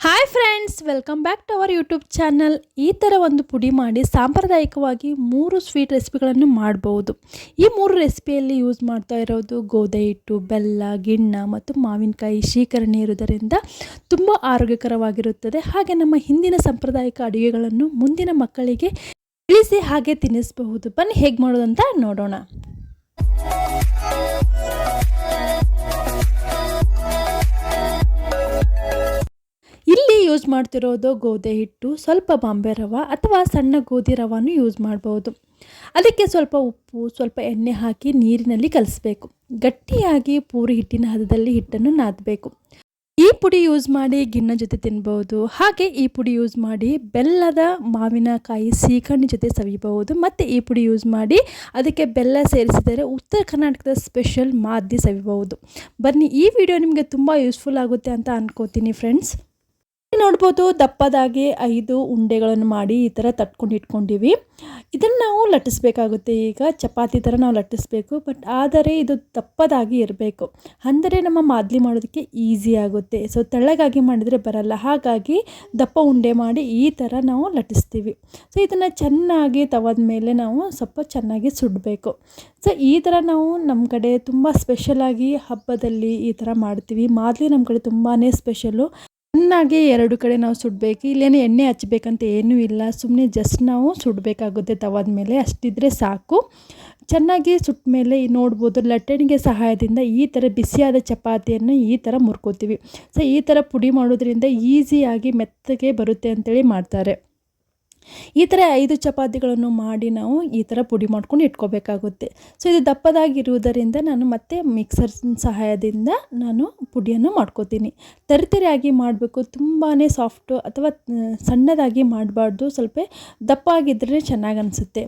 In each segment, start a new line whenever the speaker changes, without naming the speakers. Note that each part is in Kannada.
Hi friends welcome back to our YouTube channel ಈ ಥರ ಒಂದು ಪುಡಿ ಮಾಡಿ ಸಾಂಪ್ರದಾಯಿಕವಾಗಿ ಮೂರು ಸ್ವೀಟ್ ರೆಸಿಪಿಗಳನ್ನು ಮಾಡಬಹುದು ಈ ಮೂರು ರೆಸಿಪಿಯಲ್ಲಿ ಯೂಸ್ ಮಾಡ್ತಾ ಇರೋದು ಗೋಧಿ ಹಿಟ್ಟು, ಬೆಲ್ಲ, ಗಿಣ್ಣ ಮತ್ತು ಮಾವಿನಕಾಯಿ ಶೀಕರಣೆ ಇರುವುದರಿಂದ ತುಂಬ ಆರೋಗ್ಯಕರವಾಗಿರುತ್ತದೆ. ಹಾಗೆ ನಮ್ಮ ಹಿಂದಿನ ಸಾಂಪ್ರದಾಯಿಕ ಅಡುಗೆಗಳನ್ನು ಮುಂದಿನ ಮಕ್ಕಳಿಗೆ ತಿಳಿಸಿ ಹಾಗೆ ತಿನ್ನಿಸಬಹುದು ಬನ್ನಿ ಹೇಗೆ ಮಾಡೋದಂತ ನೋಡೋಣ. ಯೂಸ್ ಮಾಡ್ತಿರೋದು ಗೋಧಿ ಹಿಟ್ಟು, ಸ್ವಲ್ಪ ಬಾಂಬೆ ರವ ಅಥವಾ ಸಣ್ಣ ಗೋಧಿ ರವಾನು ಯೂಸ್ ಮಾಡ್ಬೋದು. ಅದಕ್ಕೆ ಸ್ವಲ್ಪ ಉಪ್ಪು, ಸ್ವಲ್ಪ ಎಣ್ಣೆ ಹಾಕಿ ನೀರಿನಲ್ಲಿ ಕಲಿಸ್ಬೇಕು. ಗಟ್ಟಿಯಾಗಿ ಪೂರಿ ಹಿಟ್ಟಿನ ಹದದಲ್ಲಿ ಹಿಟ್ಟನ್ನು ನಾದಬೇಕು. ಈ ಪುಡಿ ಯೂಸ್ ಮಾಡಿ ಗಿಣ್ಣ ಜೊತೆ ತಿನ್ಬೋದು. ಹಾಗೆ ಈ ಪುಡಿ ಯೂಸ್ ಮಾಡಿ ಬೆಲ್ಲದ ಮಾವಿನಕಾಯಿ ಸೀಕಣ್ಣಿ ಜೊತೆ ಸವಿಬಹುದು ಮತ್ತು ಈ ಪುಡಿ ಯೂಸ್ ಮಾಡಿ ಅದಕ್ಕೆ ಬೆಲ್ಲ ಸೇರಿಸಿದರೆ ಉತ್ತರ ಕರ್ನಾಟಕದ ಸ್ಪೆಷಲ್ ಮಾದಿ ಸವಿಬಹುದು ಬನ್ನಿ, ಈ ವಿಡಿಯೋ ನಿಮಗೆ ತುಂಬ ಯೂಸ್ಫುಲ್ ಆಗುತ್ತೆ ಅಂತ ಅನ್ಕೋತೀನಿ ಫ್ರೆಂಡ್ಸ್ ನೋಡ್ಬೋದು, ದಪ್ಪದಾಗಿ ಐದು ಉಂಡೆಗಳನ್ನು ಮಾಡಿ ಈ ಥರ ತಟ್ಕೊಂಡು ಇಟ್ಕೊಂಡಿವಿ. ಇದನ್ನು ನಾವು ಲಟ್ಟಿಸ್ಬೇಕಾಗುತ್ತೆ. ಈಗ ಚಪಾತಿ ಥರ ನಾವು ಲಟ್ಟಿಸ್ಬೇಕು, ಬಟ್ ಆದರೆ ಇದು ದಪ್ಪದಾಗಿ ಇರಬೇಕು. ಅಂದರೆ ನಮ್ಮ ಮಾದಲಿ ಮಾಡೋದಕ್ಕೆ ಈಸಿ ಆಗುತ್ತೆ. ಸೊ, ತೆಳ್ಳಗಾಗಿ ಮಾಡಿದರೆ ಬರಲ್ಲ. ಹಾಗಾಗಿ ದಪ್ಪ ಉಂಡೆ ಮಾಡಿ ಈ ಥರ ನಾವು ಲಟ್ಟಿಸ್ತೀವಿ. ಸೊ, ಇದನ್ನು ಚೆನ್ನಾಗಿ ತವದ ಮೇಲೆ ನಾವು ಸ್ವಲ್ಪ ಚೆನ್ನಾಗಿ ಸುಡಬೇಕು. ಸೊ, ಈ ಥರ ನಾವು ನಮ್ಮ ಕಡೆ ತುಂಬ ಸ್ಪೆಷಲಾಗಿ ಹಬ್ಬದಲ್ಲಿ ಈ ಥರ ಮಾಡ್ತೀವಿ. ಮಾದಲಿ ನಮ್ಮ ಕಡೆ ತುಂಬಾ ಸ್ಪೆಷಲು. ಚೆನ್ನಾಗಿ ಎರಡು ಕಡೆ ನಾವು ಸುಡಬೇಕು, ಇಲ್ಲೇನು ಎಣ್ಣೆ ಹಚ್ಬೇಕಂತ ಏನೂ ಇಲ್ಲ ಸುಮ್ಮನೆ ಜಸ್ಟ್ ನಾವು ಸುಡಬೇಕಾಗುತ್ತೆ ತವಾದ ಮೇಲೆ, ಅಷ್ಟಿದ್ರೆ ಸಾಕು. ಚೆನ್ನಾಗಿ ಸುಟ್ಟ ಮೇಲೆ ನೋಡ್ಬೋದು, ಲಟ್ಟಣಿಗೆ ಸಹಾಯದಿಂದ ಈ ಥರ ಬಿಸಿಯಾದ ಚಪಾತಿಯನ್ನು ಈ ಥರ ಮುರ್ಕೋತೀವಿ. ಸೊ ಈ ಥರ ಪುಡಿ ಮಾಡೋದ್ರಿಂದ ಈಸಿಯಾಗಿ ಮೆತ್ತಗೆ ಬರುತ್ತೆ ಅಂತೇಳಿ ಮಾಡ್ತಾರೆ. ಈ ಥರ ಐದು ಚಪಾತಿಗಳನ್ನು ಮಾಡಿ ನಾವು ಈ ಥರ ಪುಡಿ ಮಾಡ್ಕೊಂಡು ಇಟ್ಕೋಬೇಕಾಗುತ್ತೆ. ಸೊ ಇದು ದಪ್ಪದಾಗಿರುವುದರಿಂದ ನಾನು ಮತ್ತೆ ಮಿಕ್ಸರ್ ಸಹಾಯದಿಂದ ನಾನು ಪುಡಿಯನ್ನು ಮಾಡ್ಕೋತೀನಿ. ತರಿತರಿಯಾಗಿ ಮಾಡಬೇಕು ತುಂಬಾ ಸಾಫ್ಟು ಅಥವಾ ಸಣ್ಣದಾಗಿ ಮಾಡಬಾರ್ದು, ಸ್ವಲ್ಪ ದಪ್ಪ ಆಗಿದ್ದರೆ ಚೆನ್ನಾಗಿ ಅನಿಸುತ್ತೆ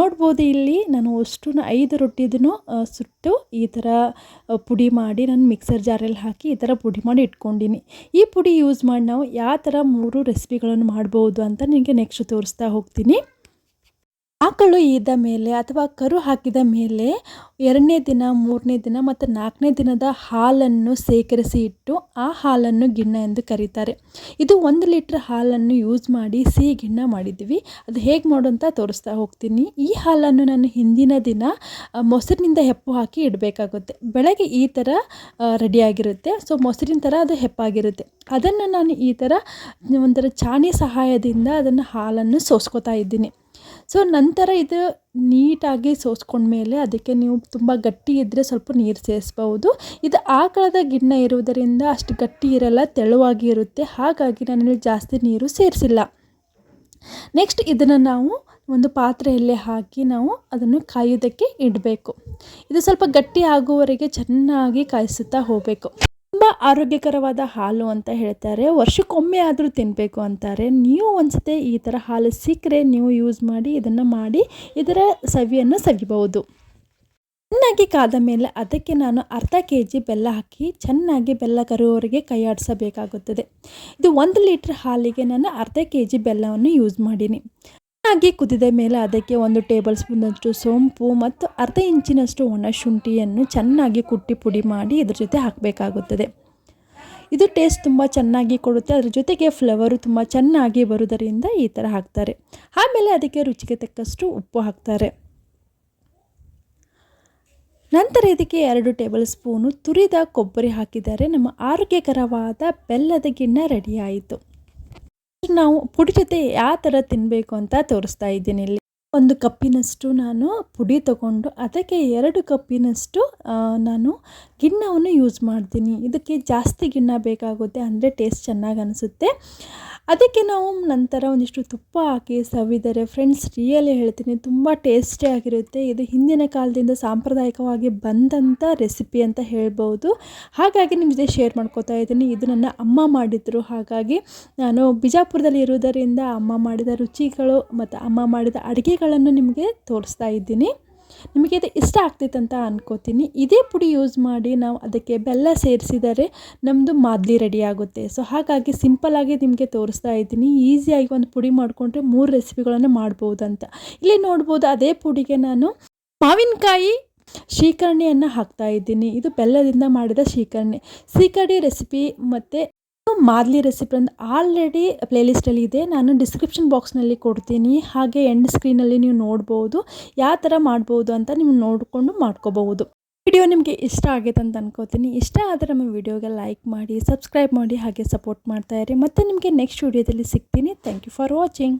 ನೋಡ್ಬೋದು ಇಲ್ಲಿ ನಾನು ಅಷ್ಟು ಐದು ರೊಟ್ಟಿದನ್ನು ಸುಟ್ಟು ಈ ಥರ ಪುಡಿ ಮಾಡಿ ನಾನು ಮಿಕ್ಸರ್ ಜಾರಲ್ಲಿ ಹಾಕಿ ಈ ಥರ ಪುಡಿ ಮಾಡಿ ಇಟ್ಕೊಂಡಿನಿ. ಈ ಪುಡಿ ಯೂಸ್ ಮಾಡಿ ನಾವು ಯಾವ ಥರ ಮೂರು ರೆಸಿಪಿಗಳನ್ನು ಮಾಡ್ಬೋದು ಅಂತ ನಿಮಗೆ ನೆಕ್ಸ್ಟ್ ತೋರಿಸ್ತಾ ಹೋಗ್ತೀನಿ. ಆಕಳು ಈದ ಮೇಲೆ ಅಥವಾ ಕರು ಹಾಕಿದ ಮೇಲೆ ಎರಡನೇ ದಿನ, ಮೂರನೇ ದಿನ ಮತ್ತು ನಾಲ್ಕನೇ ದಿನದ ಹಾಲನ್ನು ಸೇಕರಿಸಿ ಇಟ್ಟು ಆ ಹಾಲನ್ನು ಗಿಣ್ಣ ಎಂದು ಕರೀತಾರೆ. ಇದು ಒಂದು ಲೀಟ್ರ್ ಹಾಲನ್ನು ಯೂಸ್ ಮಾಡಿ ಸಿಹಿ ಗಿಣ್ಣ ಮಾಡಿದ್ವಿ ಅದು ಹೇಗೆ ಮಾಡು ಅಂತ ತೋರಿಸ್ತಾ ಹೋಗ್ತೀನಿ. ಈ ಹಾಲನ್ನು ನಾನು ಹಿಂದಿನ ದಿನ ಮೊಸರಿನಿಂದ ಹೆಪ್ಪು ಹಾಕಿ ಇಡಬೇಕಾಗುತ್ತೆ. ಬೆಳಗ್ಗೆ ಈ ಥರ ರೆಡಿಯಾಗಿರುತ್ತೆ ಸೊ ಮೊಸರಿನ ಥರ ಅದು ಹೆಪ್ಪಾಗಿರುತ್ತೆ. ಅದನ್ನು ನಾನು ಈ ಥರ ಒಂಥರ ಚಾಣಿ ಸಹಾಯದಿಂದ ಅದನ್ನು ಹಾಲನ್ನು ಸೋಸ್ಕೋತಾ ಇದ್ದೀನಿ. ಸೊ ನಂತರ ಇದು ನೀಟಾಗಿ ಸೋಸ್ಕೊಂಡ್ಮೇಲೆ ಅದಕ್ಕೆ ನೀವು ತುಂಬ ಗಟ್ಟಿ ಇದ್ದರೆ ಸ್ವಲ್ಪ ನೀರು ಸೇರಿಸ್ಬೋದು. ಇದು ಆಕಳದ ಗಿಣ್ಣ ಇರುವುದರಿಂದ ಅಷ್ಟು ಗಟ್ಟಿ ಇರಲ್ಲ, ತೆಳುವಾಗಿ ಇರುತ್ತೆ. ಹಾಗಾಗಿ ನಾನಿಲ್ಲಿ ಜಾಸ್ತಿ ನೀರು ಸೇರಿಸಿಲ್ಲ. ನೆಕ್ಸ್ಟ್ ಇದನ್ನು ನಾವು ಒಂದು ಪಾತ್ರೆಯಲ್ಲಿ ಹಾಕಿ ನಾವು ಅದನ್ನು ಕಾಯೋದಕ್ಕೆ ಇಡಬೇಕು. ಇದು ಸ್ವಲ್ಪ ಗಟ್ಟಿ ಆಗುವವರೆಗೆ ಚೆನ್ನಾಗಿ ಕಾಯಿಸುತ್ತಾ ಹೋಗಬೇಕು. ತುಂಬ ಆರೋಗ್ಯಕರವಾದ ಹಾಲು ಅಂತ ಹೇಳ್ತಾರೆ. ವರ್ಷಕ್ಕೊಮ್ಮೆ ಆದರೂ ತಿನ್ನಬೇಕು ಅಂತಾರೆ. ನೀವು ಒಂದ್ಸತಿ ಈ ಥರ ಹಾಲು ಸಿಕ್ಕರೆ ನೀವು ಯೂಸ್ ಮಾಡಿ ಇದನ್ನು ಮಾಡಿ ಇದರ ಸವಿಯನ್ನು ಸವಿಬಹುದು. ಚೆನ್ನಾಗಿ ಕಾದ ಮೇಲೆ ಅದಕ್ಕೆ ನಾನು ಅರ್ಧ ಕೆ ಜಿ ಬೆಲ್ಲ ಹಾಕಿ ಚೆನ್ನಾಗಿ ಬೆಲ್ಲ ಕರುವವರೆಗೆ ಕೈಯಾಡಿಸಬೇಕಾಗುತ್ತದೆ ಇದು ಒಂದು ಲೀಟ್ರ್ ಹಾಲಿಗೆ ನಾನು ಅರ್ಧ ಕೆ ಜಿ ಬೆಲ್ಲವನ್ನು ಯೂಸ್ ಮಾಡೀನಿ. ಚೆನ್ನಾಗಿ ಕುದಿದ ಮೇಲೆ ಅದಕ್ಕೆ ಒಂದು ಟೇಬಲ್ ಸ್ಪೂನಷ್ಟು ಸೋಂಪು ಮತ್ತು ಅರ್ಧ ಇಂಚಿನಷ್ಟು ಒಣ ಶುಂಠಿಯನ್ನು ಚೆನ್ನಾಗಿ ಕುಟ್ಟಿ ಪುಡಿ ಮಾಡಿ ಇದ್ರ ಜೊತೆ ಹಾಕಬೇಕಾಗುತ್ತದೆ. ಇದು ಟೇಸ್ಟ್ ತುಂಬ ಚೆನ್ನಾಗಿ ಕೊಡುತ್ತೆ. ಅದ್ರ ಜೊತೆಗೆ ಫ್ಲೇವರು ತುಂಬ ಚೆನ್ನಾಗಿ ಬರುವುದರಿಂದ ಈ ಥರ ಹಾಕ್ತಾರೆ. ಆಮೇಲೆ ಅದಕ್ಕೆ ರುಚಿಗೆ ತಕ್ಕಷ್ಟು ಉಪ್ಪು ಹಾಕ್ತಾರೆ. ನಂತರ ಇದಕ್ಕೆ ಎರಡು ಟೇಬಲ್ ಸ್ಪೂನು ತುರಿದ ಕೊಬ್ಬರಿ ಹಾಕಿದರೆ ನಮ್ಮ ಆರೋಗ್ಯಕರವಾದ ಬೆಲ್ಲದ ಗಿಣ್ಣ ರೆಡಿ ನಾವು ಪುಡಿ ಜೊತೆ ಯಾವ ಥರ ತಿನ್ನಬೇಕು ಅಂತ ತೋರಿಸ್ತಾ ಇದ್ದೀನಿ ಇಲ್ಲಿ. ಒಂದು ಕಪ್ಪಿನಷ್ಟು ನಾನು ಪುಡಿ ತಗೊಂಡು, ಅದಕ್ಕೆ ಎರಡು ಕಪ್ಪಿನಷ್ಟು ನಾನು ಗಿಣ್ಣವನ್ನು ಯೂಸ್ ಮಾಡ್ತೀನಿ. ಇದಕ್ಕೆ ಜಾಸ್ತಿ ಗಿಣ್ಣ ಬೇಕಾಗುತ್ತೆ, ಅಂದರೆ ಟೇಸ್ಟ್ ಚೆನ್ನಾಗಿ ಅನಿಸುತ್ತೆ. ಅದಕ್ಕೆ ನಾವು ನಂತರ ಒಂದಿಷ್ಟು ತುಪ್ಪ ಹಾಕಿ ಸವಿದರೆ ಫ್ರೆಂಡ್ಸ್ ರಿಯಲಿ ಹೇಳ್ತೀನಿ, ತುಂಬ ಟೇಸ್ಟಿಯಾಗಿರುತ್ತೆ ಇದು ಹಿಂದಿನ ಕಾಲದಿಂದ ಸಾಂಪ್ರದಾಯಿಕವಾಗಿ ಬಂದಂಥ ರೆಸಿಪಿ ಅಂತ ಹೇಳ್ಬೋದು. ಹಾಗಾಗಿ ನಿಮ್ಮ ಜೊತೆ ಶೇರ್ ಮಾಡ್ಕೋತಾ ಇದ್ದೀನಿ. ಇದು ನನ್ನ ಅಮ್ಮ ಮಾಡಿದರು. ಹಾಗಾಗಿ ನಾನು ಬಿಜಾಪುರದಲ್ಲಿ ಇರುವುದರಿಂದ ಅಮ್ಮ ಮಾಡಿದ ರುಚಿಗಳು ಮತ್ತು ಅಮ್ಮ ಮಾಡಿದ ಅಡುಗೆಗಳನ್ನು ನಿಮಗೆ ತೋರಿಸ್ತಾ ಇದ್ದೀನಿ. ನಿಮಗೆ ಇದು ಇಷ್ಟ ಆಗ್ತೈತೆ ಅಂತ ಅನ್ಕೋತೀನಿ. ಇದೇ ಪುಡಿ ಯೂಸ್ ಮಾಡಿ ನಾವು ಅದಕ್ಕೆ ಬೆಲ್ಲ ಸೇರಿಸಿದರೆ ನಮ್ಮದು ಮಾದಲಿ ರೆಡಿ ಆಗುತ್ತೆ. ಸೊ ಹಾಗಾಗಿ ಸಿಂಪಲ್ಲಾಗಿ ನಿಮಗೆ ತೋರಿಸ್ತಾ ಇದ್ದೀನಿ. ಈಸಿಯಾಗಿ ಒಂದು ಪುಡಿ ಮಾಡಿಕೊಂಡ್ರೆ ಮೂರು ರೆಸಿಪಿಗಳನ್ನು ಮಾಡ್ಬೋದಂತ. ಇಲ್ಲಿ ನೋಡ್ಬೋದು ಅದೇ ಪುಡಿಗೆ ನಾನು ಮಾವಿನಕಾಯಿ ಶೀಕರಣೆಯನ್ನು ಹಾಕ್ತಾ ಇದ್ದೀನಿ. ಇದು ಬೆಲ್ಲದಿಂದ ಮಾಡಿದ ಶೀಕರಣೆ. ಸೀಕರಣೆ ರೆಸಿಪಿ ಮತ್ತು ಮಾದಲಿ ರೆಸಿಪಿ ಅಂತ ಆಲ್ರೆಡಿ ಪ್ಲೇಲಿಸ್ಟಲ್ಲಿ ಇದೆ. ನಾನು ಡಿಸ್ಕ್ರಿಪ್ಷನ್ ಬಾಕ್ಸ್ನಲ್ಲಿ ಕೊಡ್ತೀನಿ. ಹಾಗೆ ಎಂಡ್ ಸ್ಕ್ರೀನಲ್ಲಿ ನೀವು ನೋಡ್ಬೋದು. ಯಾವ ಥರ ಮಾಡ್ಬೋದು ಅಂತ ನೀವು ನೋಡಿಕೊಂಡು ಮಾಡ್ಕೋಬಹುದು. ವಿಡಿಯೋ ನಿಮಗೆ ಇಷ್ಟ ಆಗೈತೆ ಅಂತ ಅನ್ಕೋತೀನಿ. ಇಷ್ಟ ಆದರೆ ನಮ್ಮ ವಿಡಿಯೋಗೆ ಲೈಕ್ ಮಾಡಿ ಸಬ್ಸ್ಕ್ರೈಬ್ ಮಾಡಿ, ಹಾಗೆ ಸಪೋರ್ಟ್ ಮಾಡ್ತಾಯಿರಿ ಮತ್ತು ನಿಮಗೆ ನೆಕ್ಸ್ಟ್ ವಿಡಿಯೋದಲ್ಲಿ ಸಿಗ್ತೀನಿ. Thank you for watching